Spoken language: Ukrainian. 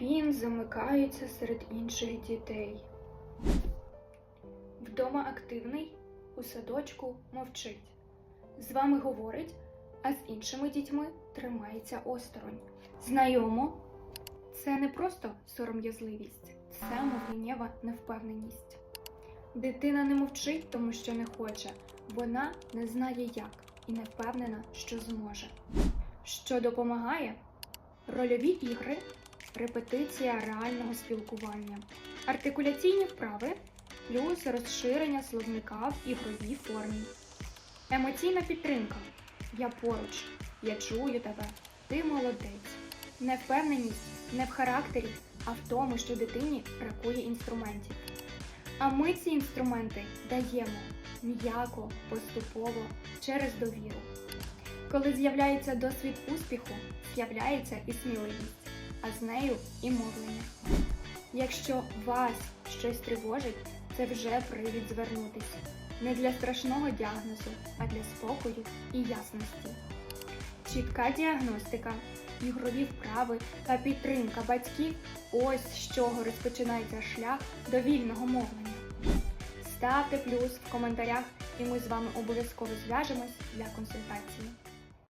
Він замикається серед інших дітей. Вдома активний, у садочку мовчить. З вами говорить, а з іншими дітьми тримається осторонь. Знайомо, це не просто сором'язливість, це мовленнєва невпевненість. Дитина не мовчить, тому що не хоче, вона не знає як і не впевнена, що зможе. Що допомагає? Рольові ігри, репетиція реального спілкування, артикуляційні вправи плюс розширення словника в ігровій формі. Емоційна підтримка. Я поруч, я чую тебе, ти молодець. Невпевненість не в характері, а в тому, що дитині бракує інструментів. А ми ці інструменти даємо м'яко, поступово, через довіру. Коли з'являється досвід успіху, з'являється і сміливість, а з нею і мовлення. Якщо вас щось тривожить, це вже привід звернутися. Не для страшного діагнозу, а для спокою і ясності. Чітка діагностика, ігрові вправи та підтримка батьків ось з чого розпочинається шлях до вільного мовлення. Ставте плюс в коментарях, і ми з вами обов'язково зв'яжемось для консультації.